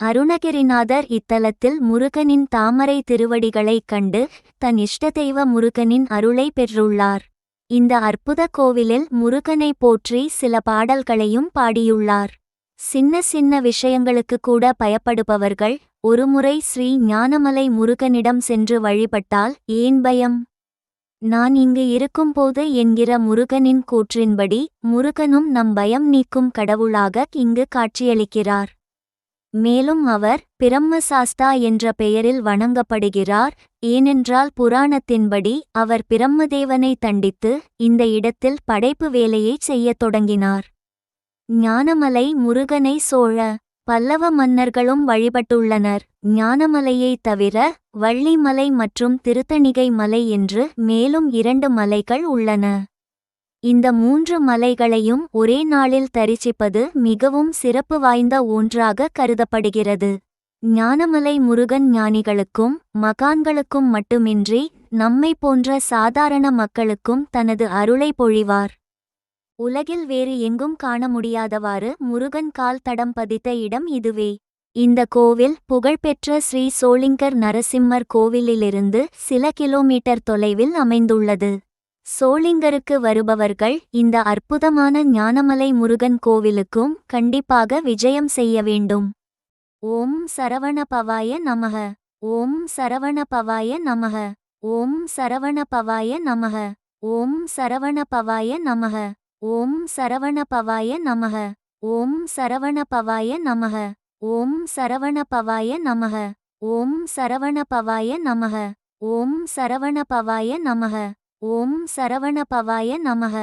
அருணகிரிநாதர் இத்தலத்தில் முருகனின் தாமரை திருவடிகளைக் கண்டு தன் இஷ்ட தெய்வ முருகனின் அருளை பெற்றுள்ளார். இந்த அற்புத கோவிலில் முருகனை போற்றி சில பாடல்களையும் பாடியுள்ளார். சின்ன சின்ன விஷயங்களுக்கு கூட பயப்படுபவர்கள் ஒருமுறை ஸ்ரீ ஞானமலை முருகனிடம் சென்று வழிபட்டால் ஏன் பயம்? நான் இங்கு இருக்கும்போது என்கிற முருகனின் கூற்றின்படி முருகனும் நம் பயம் நீக்கும் கடவுளாக இங்கு காட்சியளிக்கிறார். மேலும் அவர் பிரம்மசாஸ்தா என்ற பெயரில் வணங்கப்படுகிறார் ஏனென்றால் புராணத்தின்படி அவர் பிரம்மதேவனை தண்டித்து இந்த இடத்தில் படைப்பு வேலையைச் செய்யத் தொடங்கினார். ஞானமலை முருகனை சோழ பல்லவ மன்னர்களும் வழிபட்டுள்ளனர். ஞானமலையைத் தவிர வள்ளிமலை மற்றும் திருத்தணிகை மலை என்று மேலும் இரண்டு மலைகள் உள்ளன. இந்த மூன்று மலைகளையும் ஒரே நாளில் தரிசிப்பது மிகவும் சிறப்பு வாய்ந்த ஒன்றாக கருதப்படுகிறது. ஞானமலை முருகன் ஞானிகளுக்கும் மகான்களுக்கும் மட்டுமின்றி நம்மை போன்ற சாதாரண மக்களுக்கும் தனது அருளை பொழிவார். உலகில் வேறு எங்கும் காண முடியாதவாறு முருகன் கால் தடம் பதித்த இடம் இதுவே. இந்த கோவில் புகழ்பெற்ற ஸ்ரீ சோளிங்கர் நரசிம்மர் கோவிலிலிருந்து சில கிலோமீட்டர் தொலைவில் அமைந்துள்ளது. சோளிங்கருக்கு வருபவர்கள் இந்த அற்புதமான ஞானமலை முருகன் கோவிலுக்கும் கண்டிப்பாக விஜயம் செய்ய வேண்டும். ஓம் சரவண பவாய நமக. ஓம் சரவண பவாய நமக. ஓம் சரவண பவாய நமக. ஓம் சரவண பவாய நமக. ஓம் சரவண பவாய நமக. ஓம் சரவண பவாய நமக. ஓம் சரவண பவாய நமக. ஓம் சரவண பவாய நமக. ஓம் சரவண பவாய நமக. ஓம் சரவணபவாய நமக.